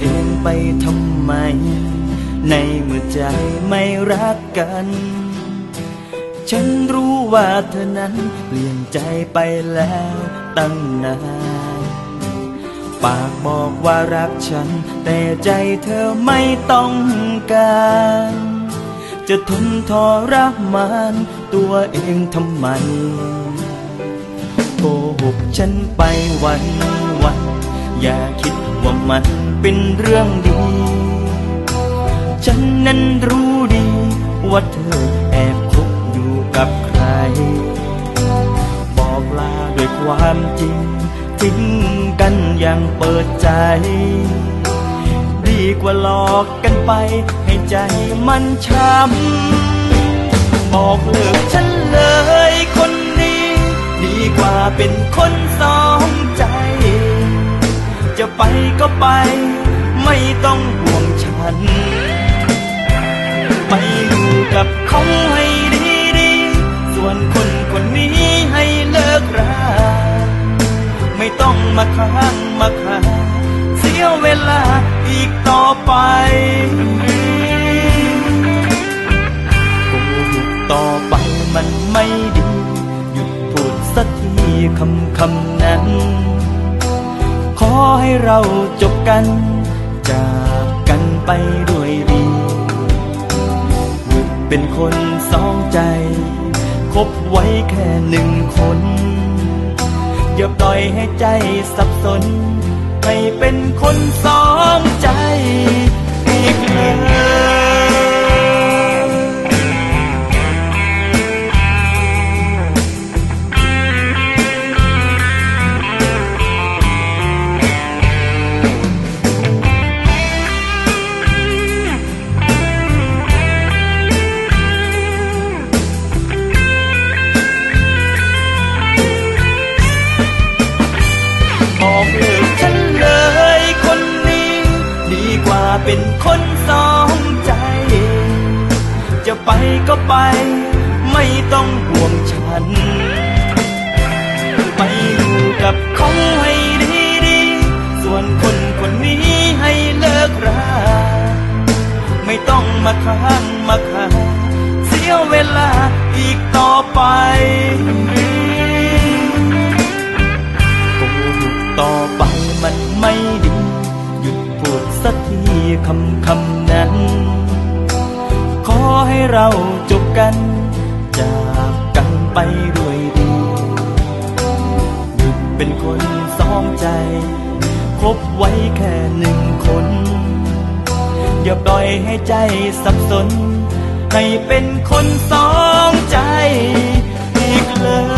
เองไปทำไม ในเมื่อใจไม่รักกัน ฉันรู้ว่าเธอนั้นเปลี่ยนใจไปแล้วตั้งนานปากบอกว่ารักฉัน แต่ใจเธอไม่ต้องการ จะทนทรมานตัวเองทำไมโกหกฉันไปวันวัน อย่าคิดว่ามันเป็นเรื่องดี ฉันนั้นรู้ดี ว่าเธอแอบคบอยู่กับใคร บอกลาด้วยความจริง ทิ้งกันอย่างเปิดใจ ดีกว่าหลอกกันไป ให้ใจมันช้ำ บอกเลิกฉันเลยคนนี้ ดีกว่าเป็นคนสอง ไปก็ไป ไม่ต้องห่วงฉัน ไปอยู่กับเขาให้ดีดีส่วนคนคนนี้ให้เลิกราไม่ต้องมาค้างมาคาเสียเวลาอีกต่อไปโกหกต่อไปมันไม่ดี หยุดพูดสักทีคำคำนั้น ขอให้เราจบกัน จากกันไปด้วยดีหยุดเป็นคนสองใจ คบไว้แค่หนึ่งคน อย่าปล่อยให้ใจสับสนให้เป็นคนสองใจ เป็นคนสองใจ จะไปก็ไป ไม่ต้องห่วงฉัน ไปอยู่กับเขาให้ดีดีส่วนคนคนนี้ให้เลิกรา ไม่ต้องมาค้างมาคาเสียเวลาอีกต่อไป คำคำนั้น ขอให้เราจบกัน จากกันไปด้วยดีหยุดเป็นคนสองใจ คบไว้แค่หนึ่งคน อย่าปล่อยให้ใจสับสน ให้เป็นคนสองใจอีกเลย